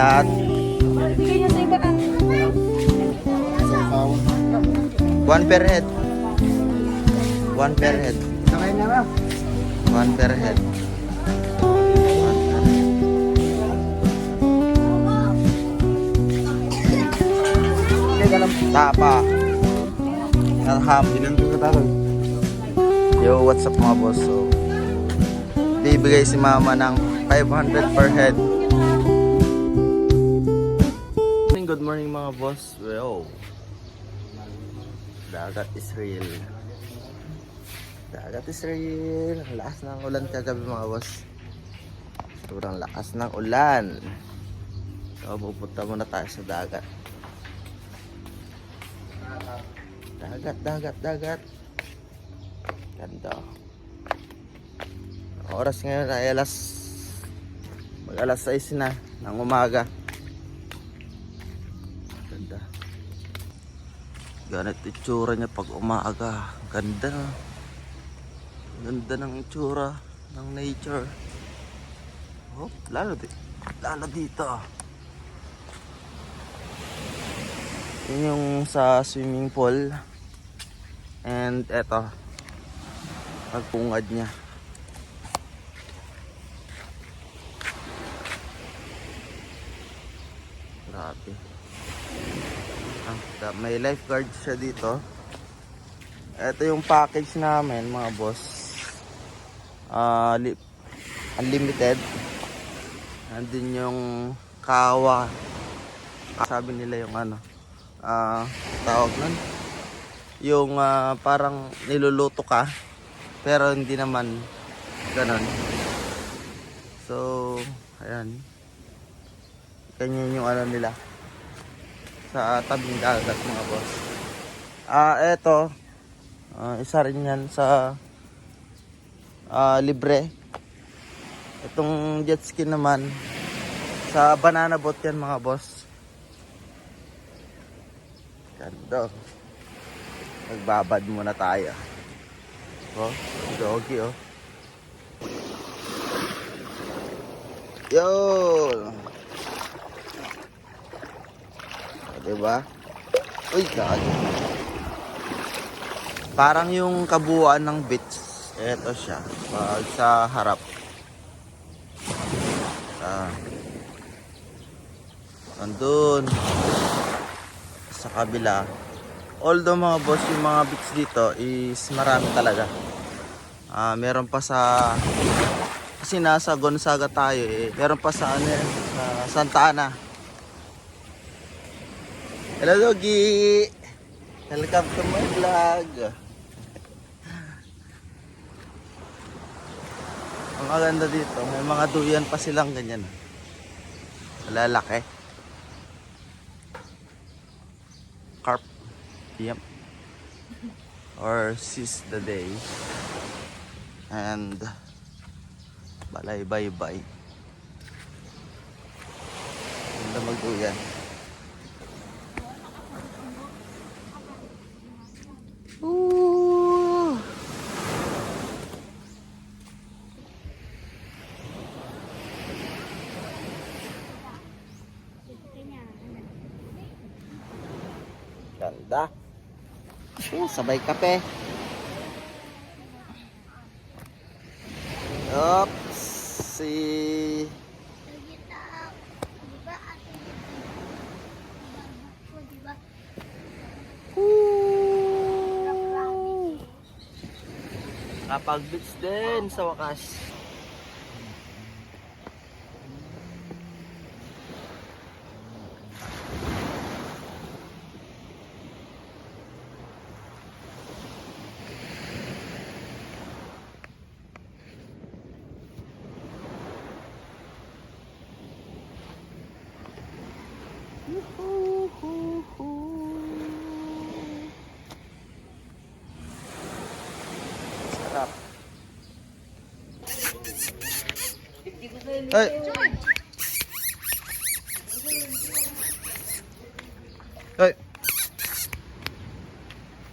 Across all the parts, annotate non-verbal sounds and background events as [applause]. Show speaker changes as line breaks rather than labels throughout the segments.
lahat.
Ah.
One per head. One per head. One per head. Tapa. Alham. Yo, what's up mga boss? So, bibigay si mama ng 500 per head. Good morning mga boss. Well, dagat is real. Dagat is real. Lakas ng ulan kagabi mga boss. Sobrang lakas ng ulan. So, pupunta muna tayo sa dagat. Dagat, dagat, dagat. Ganda. Oras ngayon ay alas mag alas 6 na ng umaga. Ganda. Ganit itsura niya pag umaga. Ganda. Ganda ng itsura ng nature. Oh, lalo di lalo dito. Yun yung sa swimming pool. And eto, pagpungad niya. May lifeguard siya dito. Ito yung package namin mga boss. Ah, li- unlimited. Nandun yung kawa. Sabi nila yung ano. Ah, tawag nun. Yung ah, parang niluluto ka pero hindi naman ganon. So, ayan. Ganyan yung ano nila sa tabing dagat mga boss. Ah, eto. Ah, isa rin yan sa ah, libre. Itong jet ski naman sa banana boat yan mga boss. Ganda. Magbabad muna tayo. Oh, doggy oh. Yun. Diba? Uy, gago. Parang yung kabuuan ng beach. Ito siya. Pag sa harap. Ah. Andun. Sa kabila. Although mga boss, yung mga beach dito is marami talaga. Ah, meron pa sa kasi nasa Gonzaga tayo eh. Meron pa sa ano yan, sa Santa Ana. Hello Doggy! Welcome to my vlog. Ang maganda dito, may mga duyan pa silang ganyan. Malalaki. Carp. Yep. Or seize the day. And balay bye bye. Ganda magduyan. Ganda. Oh, sabay kape. Oops. Si Kapag beach din sa wakas. Ay. Ay.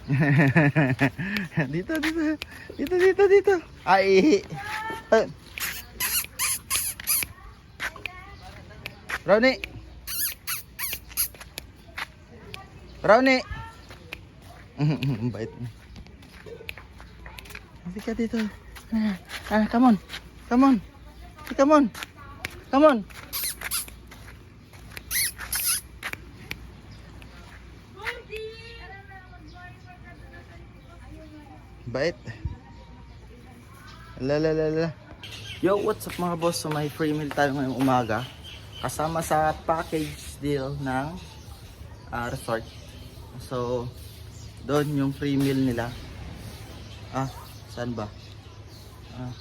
[laughs] dito, dito. Dito, dito, dito. Ay. Ay. Brownie! Ang [laughs] bait. Halika dito. Ah, ah, come on. Come on. Come on. Come on. Bait. Lalalala. Yo, what's up mga boss? So may free meal tayo ngayong umaga. Kasama sa package deal ng ah, resort. So, doon yung free meal nila. Ah, saan ba? Ah,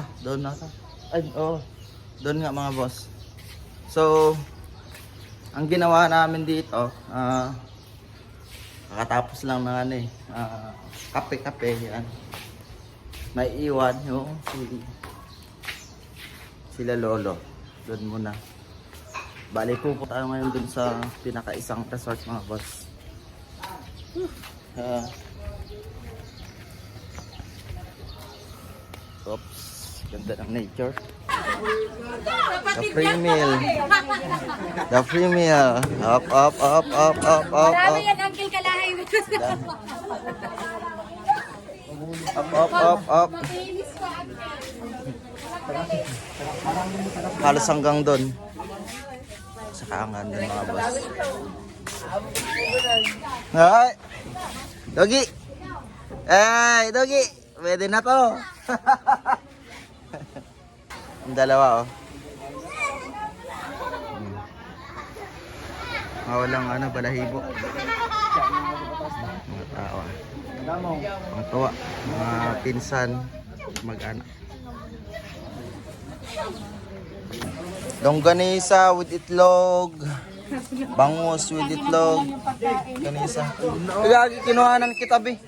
ah doon na Ay, oo. Doon nga mga boss. So, ang ginawa namin dito, ah, kakatapos lang ng ano eh, ah, kape-kape yan. May iwan yung si, sila lolo. Doon muna. Bali po tayo ngayon dun sa pinaka-isang resort mga boss. Ah. Ganda ng nature. The free meal. The free meal. Up, up, up, up, up, up,
Marami
up.
yan, Uncle Kalahay.
Up, up, up, up.
Makinis pa, Uncle.
Halos hanggang doon. Sa kaangan doon mga boss. Ay! Dogi! Ay, Dogi! Pwede na to. [laughs] [laughs] Ang dalawa oh. Hmm. Ah, walang ano, balahibo. Mga tao. ah. Ang tuwa. Mga pinsan. Mag-anak. Longganisa with itlog. Bangus with itlog. Ganisa. Lagi kinuha ng kitabi.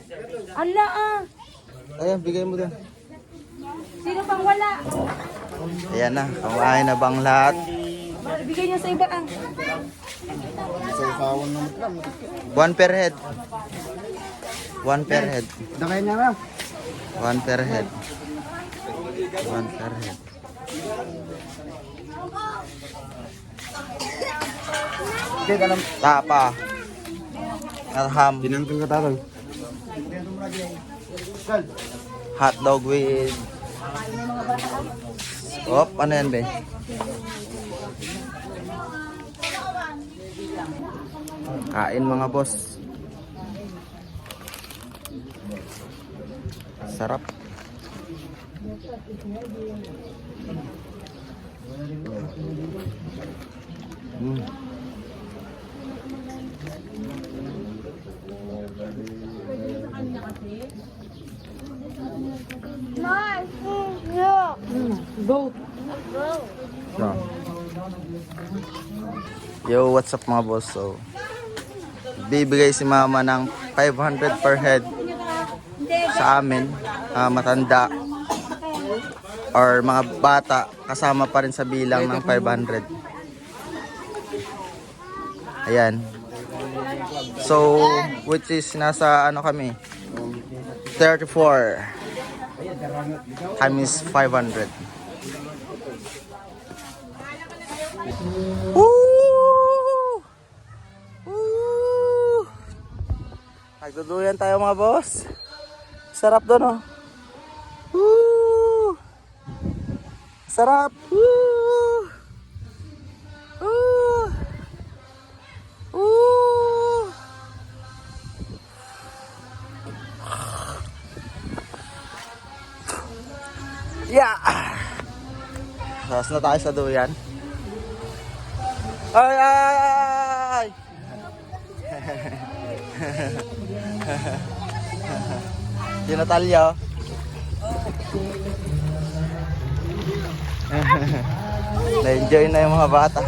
Ala ah.
Ayan, bigay mo din.
Sino pang wala?
Ayan na, kumain na bang lahat?
Bigay niya sa iba ang.
One per head. One per head.
Dakay niya na.
One per head. One per head. Tapa. At ham.
Tinanggal ka tatay.
Hot dog with... Op, ano yan, be? Kain mga boss. Sarap. Mm.
Vote.
No. Yo, what's up mga boss? So, bibigay si mama ng 500 per head sa amin, ah, matanda or mga bata kasama pa rin sa bilang ng 500. Ayan. So, which is nasa ano kami? 34 times 500. Woo! Woo! Nagduduyan tayo mga boss. Sarap doon oh. Woo! Sarap. Woo! Na tayo sa duyan. Ay, ay, ay! [laughs] Si Natalia. oh. [laughs] Na-enjoy na yung mga bata.